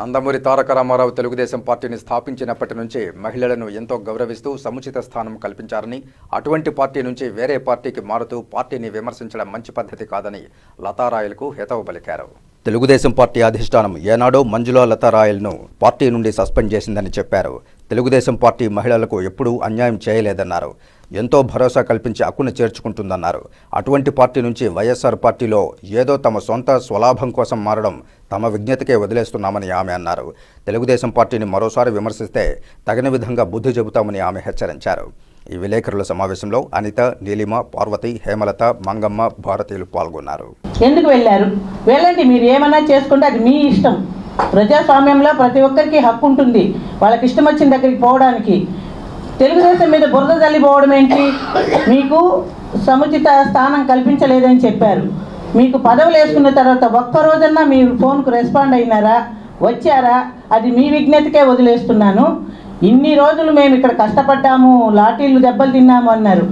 నందమూరి తారక రామారావు తెలుగుదేశం పార్టీని స్థాపించినప్పటి నుంచి మహిళలను ఎంతో గౌరవిస్తూ సముచిత స్థానం కల్పించారని అటువంటి పార్టీ నుంచి వేరే పార్టీకి మారుతూ పార్టీని విమర్శించడం మంచి పద్ధతి కాదని లతారాయలకు హితవు పలికారు. తెలుగుదేశం పార్టీ అధిష్టానం ఏనాడో మంజులా లతారాయల్ను పార్టీ నుండి సస్పెండ్ చేసిందని చెప్పారు. తెలుగుదేశం పార్టీ మహిళలకు ఎప్పుడూ అన్యాయం చేయలేదన్నారు. ఎంతో భరోసా కల్పించి హక్కును చేర్చుకుంటుందన్నారు. అటువంటి పార్టీ నుంచి వైఎస్ఆర్ పార్టీలో ఏదో తమ సొంత స్వలాభం కోసం మారడం తమ విజ్ఞతకే వదిలేస్తున్నామని ఆమె అన్నారు. తెలుగుదేశం పార్టీని మరోసారి విమర్శిస్తే తగిన విధంగా బుద్ధి చెబుతామని ఆమె హెచ్చరించారు. ఈ విలేకరుల సమావేశంలో అనిత నీలిమ పార్వతి హేమలత మంగమ్మ భారతీయులు పాల్గొన్నారు. ఎందుకు వెళ్ళారు? వెళ్ళండి మీరు ఏమన్నా చేసుకుంటే అది మీ ఇష్టం. ప్రజాస్వామ్యంలో ప్రతి ఒక్కరికి హక్కు ఉంటుంది. వాళ్ళకి ఇష్టం వచ్చిన దగ్గరికి పోవడానికి. తెలుగుదేశం మీద బురద తల్లిపోవడం ఏంటి? మీకు సముచిత స్థానం కల్పించలేదని చెప్పారు. మీకు పదవులు వేసుకున్న తర్వాత ఒక్క రోజన్నా మీరు ఫోన్కు రెస్పాండ్ అయినారా? వచ్చారా? అది మీ విజ్ఞతకే వదిలేస్తున్నాను. ఇన్ని రోజులు మేము ఇక్కడ కష్టపడ్డాము లాఠీలు దెబ్బలు తిన్నాము అన్నారు.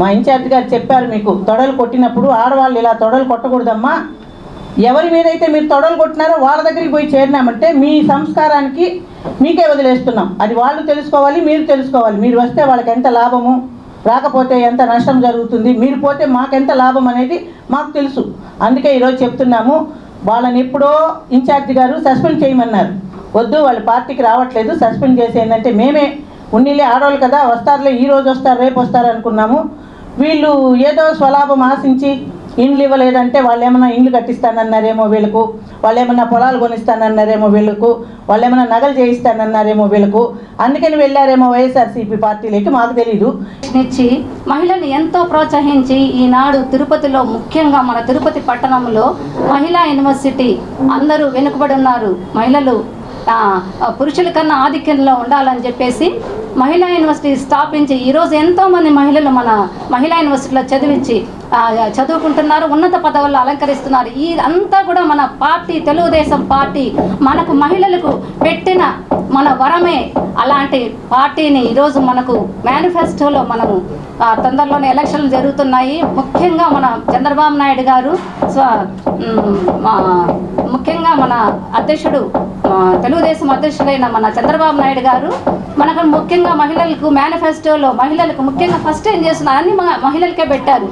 మా ఇన్ఛార్జ్ గారు చెప్పారు మీకు తొడలు కొట్టినప్పుడు ఆడవాళ్ళు ఇలా తొడలు కొట్టకూడదమ్మా. ఎవరి మీద అయితే మీరు తొడలు కొట్టినారో వాళ్ళ దగ్గరికి పోయి చేరినామంటే మీ సంస్కారానికి మీకే వదిలేస్తున్నాం. అది వాళ్ళు తెలుసుకోవాలి మీరు తెలుసుకోవాలి. మీరు వస్తే వాళ్ళకి ఎంత లాభము? రాకపోతే ఎంత నష్టం జరుగుతుంది? మీరు పోతే మాకెంత లాభం అనేది మాకు తెలుసు. అందుకే ఈరోజు చెప్తున్నాము వాళ్ళని ఎప్పుడో ఇన్ఛార్జ్ గారు సస్పెండ్ చేయమన్నారు. వద్దు వాళ్ళ పార్టీకి రావట్లేదు. సస్పెండ్ చేసేందంటే మేమే ఉన్నీలే ఆడవాళ్ళు కదా వస్తారులే ఈ రోజు వస్తారు రేపు వస్తారు అనుకున్నాము. వీళ్ళు ఏదో స్వలాభం ఆశించి ఇండ్లు ఇవ్వలేదంటే వాళ్ళు ఏమైనా ఇండ్లు కట్టిస్తానన్నారేమో వీళ్ళకు వాళ్ళు ఏమైనా పొలాలు కొనిస్తానన్నారేమో వీళ్ళకు వాళ్ళు ఏమైనా నగలు చేయిస్తానన్నారేమో వీళ్ళకు. అందుకని వెళ్ళారేమో వైఎస్ఆర్సీపీ పార్టీలోకి మాకు తెలీదు. ఇచ్చి మహిళలు ఎంతో ప్రోత్సహించి ఈనాడు తిరుపతిలో ముఖ్యంగా మన తిరుపతి పట్టణంలో మహిళా యూనివర్సిటీ అందరూ వెనుకబడి ఉన్నారు. మహిళలు పురుషుల కన్నా ఆధిక్యంలో ఉండాలని చెప్పేసి మహిళా యూనివర్సిటీ స్థాపించి ఈరోజు ఎంతోమంది మహిళలు మన మహిళా యూనివర్సిటీలో చదివించి చదువుకుంటున్నారు ఉన్నత పదవుల్లో అలంకరిస్తున్నారు. ఈ అంతా కూడా మన పార్టీ తెలుగుదేశం పార్టీ మనకు మహిళలకు పెట్టిన మన వరమే. అలాంటి పార్టీని ఈరోజు మనకు మేనిఫెస్టోలో మనము తొందరలోనే ఎలక్షన్లు జరుగుతున్నాయి. ముఖ్యంగా మన చంద్రబాబు నాయుడు గారు మా ముఖ్యంగా మన అధ్యక్షుడు తెలుగుదేశం అధ్యక్షుడైన మన చంద్రబాబు నాయుడు గారు మనకు ముఖ్యంగా మహిళలకు మేనిఫెస్టోలో మహిళలకు ముఖ్యంగా ఫస్ట్ ఏం చేస్తున్నారు? అన్ని మహిళలకే పెట్టారు.